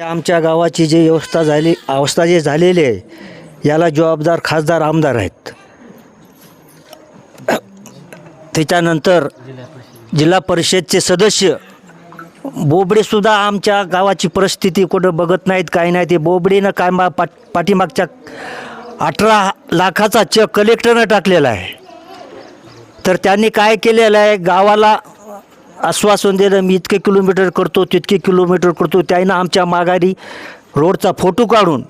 आमच्या गावाची जी व्यवस्था झाली अवस्था जी झालेली आहे याला जबाबदार खासदार आमदार आहेत. त्याच्यानंतर जिल्हा परिषदचे सदस्य बोबडेसुद्धा आमच्या गावाची परिस्थिती कुठं बघत नाहीत काही नाही ते बोबडीनं काय मा पाठ पाठीमागच्या अठरा लाखाचा चेक कलेक्टरनं टाकलेला आहे. तर त्यांनी काय केलेलं आहे? गावाला आश्वासन दिलं मी इतके किलोमीटर करतो तितके किलोमीटर करतो. त्यानं आमच्या माघारी रोडचा फोटो काढून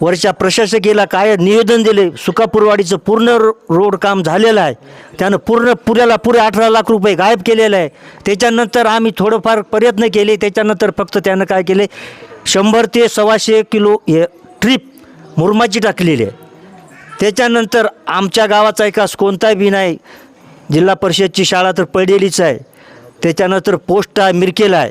वरच्या प्रशासकीला काय निवेदन दिले? सुकापूरवाडीचं पूर्ण रो- रोड काम झालेलं आहे. त्यानं पूर्ण पुऱ्याला पुरे अठरा लाख रुपये गायब केलेलं आहे. त्याच्यानंतर आम्ही थोडंफार प्रयत्न केले. त्याच्यानंतर फक्त त्यानं काय केले? शंभर ते सव्वाशे किलो हे ट्रीप मुरमाची टाकलेली आहे. त्याच्यानंतर आमच्या गावाचा विकास कोणताही बी नाही. जिल्हा परिषदची शाळा तर पडलेलीच आहे. त्याच्यानंतर पोस्ट आहे मिरकेला आहे.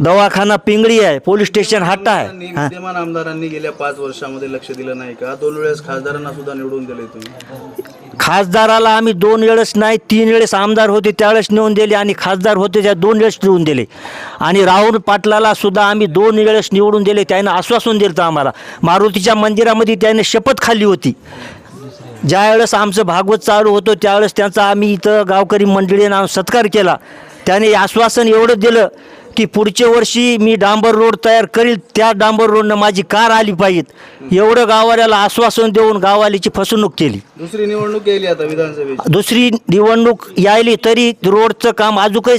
दवाखाना पिंगळी आहे पोलीस स्टेशन हाटा आहे. हां. विद्यमान आमदारांनी गेल्या पाच वर्षामध्ये लक्ष दिलं नाही का? दोन वेळेस खासदारांना सुद्धा निवडून दिले तुम्ही. खासदाराला आम्ही दोन वेळेस नाही तीन वेळेस आमदार होते त्यावेळेस नेऊन दिले आणि खासदार होते त्या दोन वेळेस निवडून दिले. आणि राहुल पाटलाला सुद्धा आम्ही दोन वेळेस निवडून दिले त्यानं आश्वासन दिलं होतं आम्हाला. मारुतीच्या मंदिरामध्ये त्याने शपथ खाल्ली होती. ज्यावेळेस आमचं भागवत चालू होतं त्यावेळेस त्यांचा आम्ही इथं गावकरी मंडळीनं सत्कार केला. त्याने आश्वासन एवढं दिलं की पुढच्या वर्षी मी डांबर रोड तयार करील त्या डांबर रोडनं माझी कार आली पाहिजेत. एवढं गाववाल्याला आश्वासन देऊन गाववालीची फसवणूक केली. दुसरी निवडणूक गेली आता विधानसभेची. दुसरी निवडणूक यायली तरी रोडचं काम अजूनही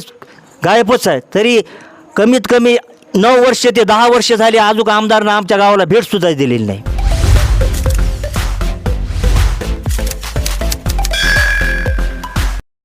गायबच आहे. तरी कमीत कमी नऊ वर्ष ते दहा वर्ष झाली अजून आमदारनं आमच्या गावाला भेटसुद्धा दिलेली नाही.